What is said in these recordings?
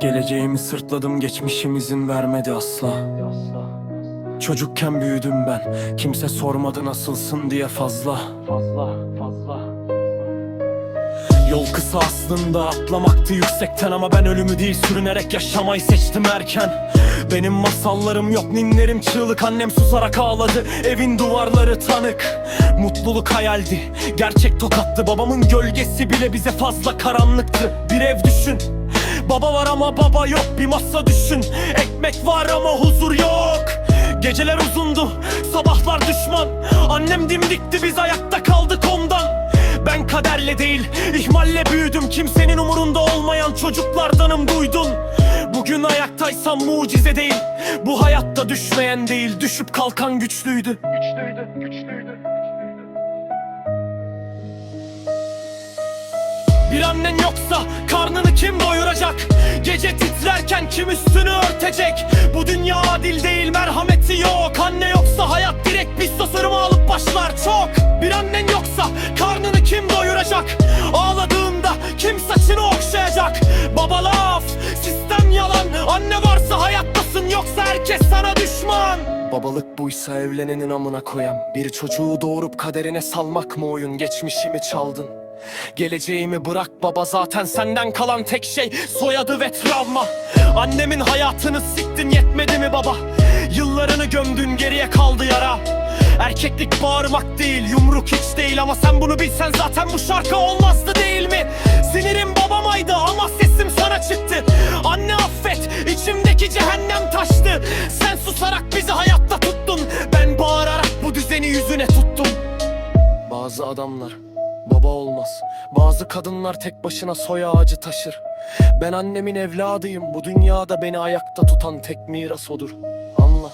Geleceğimi sırtladım geçmişim izin vermedi asla. Çocukken büyüdüm ben Kimse sormadı nasılsın diye fazla. Fazla fazla Yol kısa aslında atlamaktı yüksekten Ama ben ölümü değil sürünerek yaşamayı seçtim erken. Benim masallarım yok ninlerim çığlık Annem susarak ağladı evin duvarları tanık. Mutluluk hayaldi gerçek tokattı Babamın gölgesi bile bize fazla karanlıktı. Bir ev düşün Baba var ama baba yok. Bir masa düşün. Ekmek var ama huzur yok. Geceler uzundu. Sabahlar düşman. Annem dimdikti. Biz ayakta kaldık ondan. Ben kaderle değil, ihmalle büyüdüm. Kimsenin umurunda olmayan çocuklardanım duydun. Bugün ayaktaysam mucize değil. Bu hayatta düşmeyen değil, düşüp kalkan güçlüydü. Güçlüydü güçlüydü Bir annen yoksa karnını kim doyuracak? Gece titrerken kim üstünü örtecek? Bu dünya adil değil merhameti yok Anne yoksa hayat direkt pis sosörümü alıp başlar çok Bir annen yoksa karnını kim doyuracak? Ağladığında kim saçını okşayacak? Baba laf, sistem yalan Anne varsa hayattasın yoksa herkes sana düşman Babalık buysa evlenenin amına koyam Bir çocuğu doğurup kaderine salmak mı oyun Geçmişimi çaldın Geleceğimi bırak baba zaten senden kalan tek şey soyadı ve travma. Annemin hayatını siktin yetmedi mi baba? Yıllarını gömdün geriye kaldı yara. Erkeklik bağırmak değil yumruk hiç değil. Ama sen bunu bilsen zaten bu şarkı olmazdı değil mi? Sinirim babamaydı ama sesim sana çıktı. Anne affet içimdeki cehennem taştı. Sen susarak bizi hayatta tuttun. Ben bağırarak bu düzeni yüzüne tuttum. Bazı adamlar baba olmaz. Bazı kadınlar tek başına soy ağacı taşır. Ben annemin evladıyım. Bu dünyada beni ayakta tutan tek miras odur. Anla.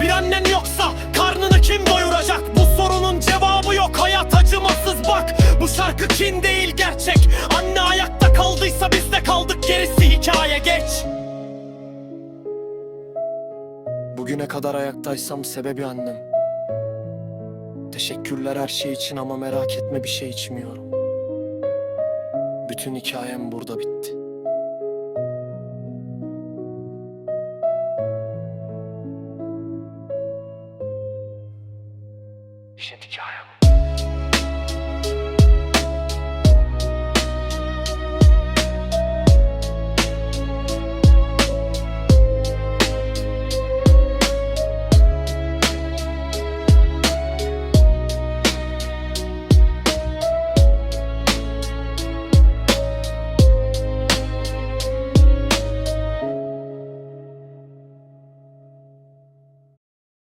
Bir annen yoksa karnını kim doyuracak? Bu sorunun cevabı yok. Hayat acımasız bak. Bu şarkı kin değil gerçek. Anne ayakta kaldıysa biz de kaldık. Gerisi hikaye geç. Bugüne kadar ayaktaysam sebebi annem Teşekkürler her şey için ama merak etme bir şey içmiyorum. Bütün hikayem burada bitti. İşte hikayem